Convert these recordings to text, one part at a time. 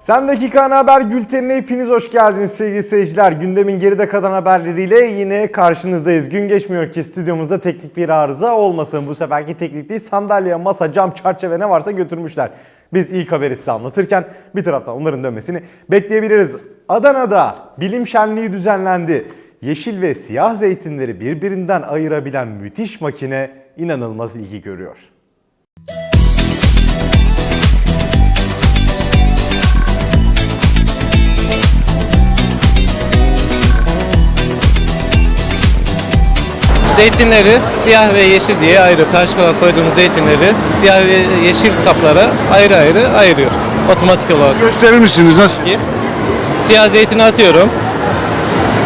Sendeki Ana Haber Bülteni'ne hepiniz hoş geldiniz sevgili seyirciler. Gündemin geride kalan haberleriyle yine karşınızdayız. Gün geçmiyor ki stüdyomuzda teknik bir arıza olmasın. Bu seferki teknik değil sandalye, masa, cam, çerçeve ne varsa götürmüşler. Biz ilk haberi size anlatırken bir taraftan onların dönmesini bekleyebiliriz. Adana'da bilim şenliği düzenlendi. Yeşil ve siyah zeytinleri birbirinden ayırabilen müthiş makine inanılmaz ilgi görüyor. Zeytinleri siyah ve yeşil diye ayrı karşılığa koyduğumuz zeytinleri siyah ve yeşil kaplara ayrı ayrı ayırıyor. Otomatik olarak. Gösterir misiniz nasıl? Siyah zeytini atıyorum.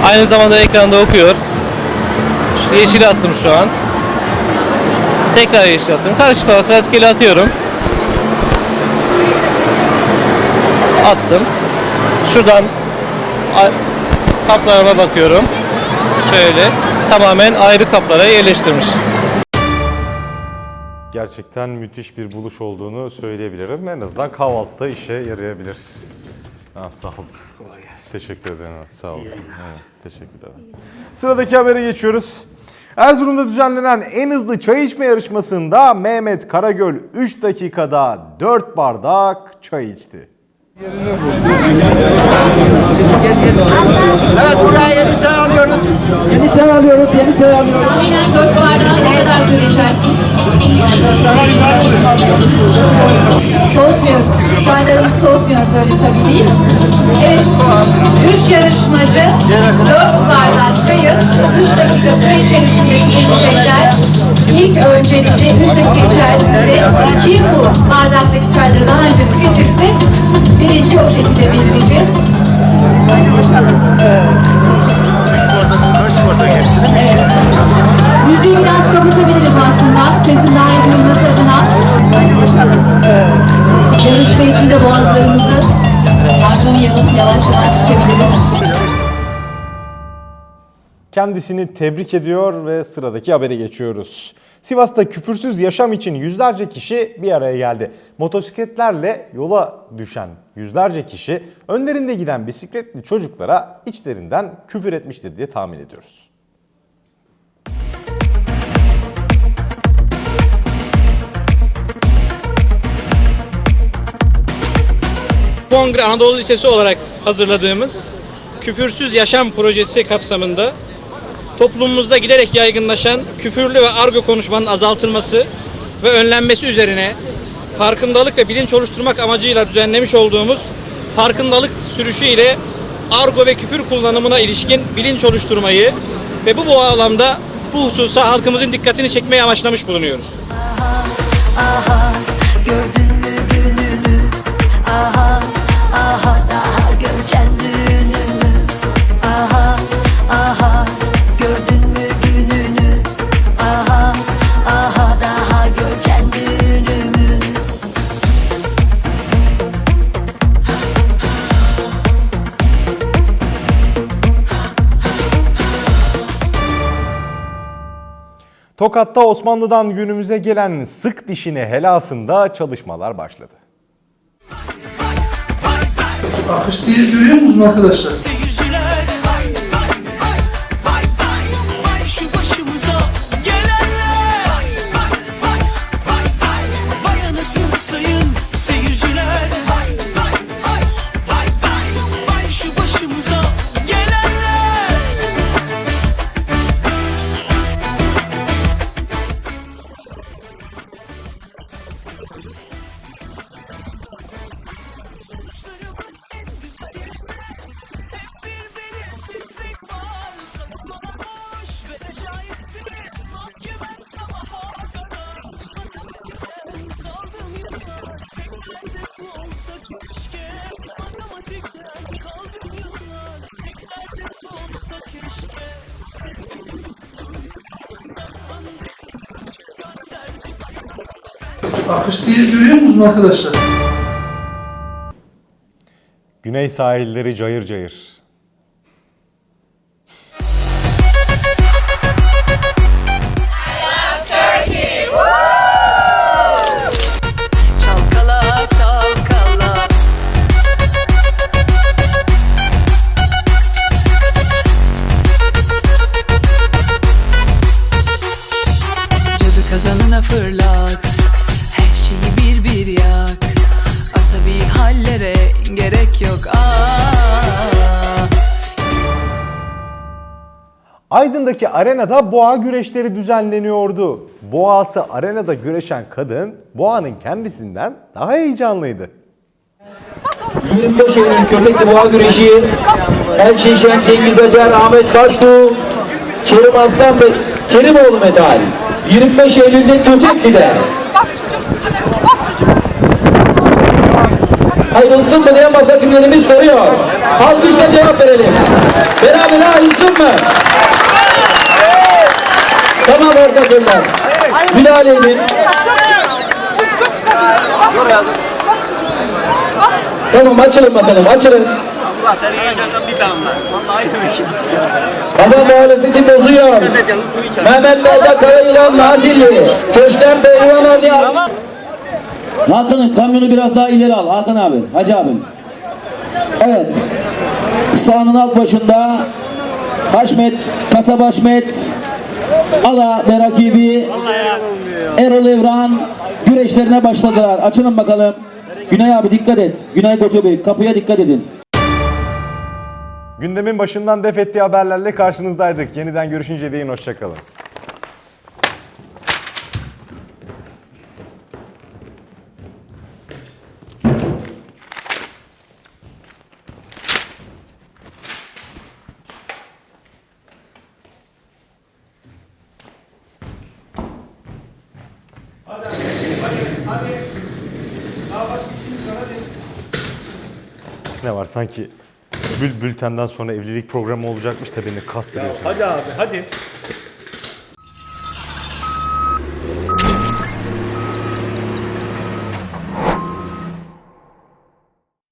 Aynı zamanda ekranda okuyor. Yeşili attım şu an. Tekrar yeşil attım. Karışık olarak rastgele atıyorum. Attım. Şuradan kaplarıma bakıyorum. Şöyle tamamen ayrı kaplara yerleştirmiş. Gerçekten müthiş bir buluş olduğunu söyleyebilirim. En azından kahvaltıda işe yarayabilir. Ah, sağ olun. Teşekkür ederim. Sağ olasın. Evet, teşekkür ederim. Sıradaki habere geçiyoruz. Erzurum'da düzenlenen en hızlı çay içme yarışmasında Mehmet Karagöl 3 dakikada 4 bardak çay içti. Evet buraya yeni çay alıyoruz. Yeni çay alıyoruz, yeni çay alıyoruz. Tahminen 4 bardağı ne kadar süre içersiniz? Soğutmuyoruz. Çaylarımızı soğutmuyoruz öyle tabii değil. Evet. 3 yarışmacı 4 bardak çayı 3 dakika süre içerisinde tüketecekler. İlk öncelikle 3 dakika içerisinde kim bu bardaktaki çayları daha önce tüketirse birinci o şekilde belirleyeceğiz. Hadi bakalım. Evet. Müziği biraz kapatabiliriz Kendisini tebrik ediyor ve sıradaki habere geçiyoruz. Sivas'ta küfürsüz yaşam için yüzlerce kişi bir araya geldi. Motosikletlerle yola düşen yüzlerce kişi önlerinde giden bisikletli çocuklara içlerinden küfür etmiştir diye tahmin ediyoruz. Kongre Anadolu Lisesi olarak hazırladığımız Küfürsüz Yaşam Projesi kapsamında toplumumuzda giderek yaygınlaşan küfürlü ve argo konuşmanın azaltılması ve önlenmesi üzerine farkındalık ve bilinç oluşturmak amacıyla düzenlemiş olduğumuz farkındalık sürüşü ile argo ve küfür kullanımına ilişkin bilinç oluşturmayı ve bu bağlamda bu hususa halkımızın dikkatini çekmeyi amaçlamış bulunuyoruz. aha gördün mü gününü aha aha Tokat'ta Osmanlı'dan günümüze gelen sık dişine helasında çalışmalar başladı. Akustiği görüyor musunuz arkadaşlar? Akustiği görüyor musunuz arkadaşlar? Güney sahilleri cayır cayır. Çalkala çalkala Cadı kazanına fırlat Şeyi bir bir yak Asabi hallere gerek yok ah Aydın'daki arenada boğa güreşleri düzenleniyordu. Boğası arenada güreşen kadın boğanın kendisinden daha heyecanlıydı. 25 Eylül Köpekli Boğa Güreşi Elçin Şen, Cengiz Acar, Ahmet Baştuğ, Kerim Aslan ve Kerimoğlu medal. 25 Eylül'de Köpekli'de. Ayrılsın mı diye masa kimlerimiz soruyor. Alkışla cevap verelim. Beraber ayrılsın mı? Tamam ortaklar. Bilal Emin. Tamam açılın bakalım açılın. Baba muhalefeti bozuyor. Mehmet Bey'de Karayılan Nazilli. Köşten Beyvan oynayan. Hakan'ım kamyonu biraz daha ileri al Hakan abi, Hacı abim. Evet. Sahanın alt başında Haşmet, Kasaba Haşmet, Ala ve rakibi Erol Evran güreşlerine başladılar. Açılın bakalım. Günay abi dikkat et. Günay Kocabey kapıya dikkat edin. Gündemin başından def ettiği haberlerle karşınızdaydık. Yeniden görüşünceye değin hoşçakalın. Ne var sanki bül bültenden sonra evlilik programı olacakmış da beni kastırıyorsun. Hadi abi hadi.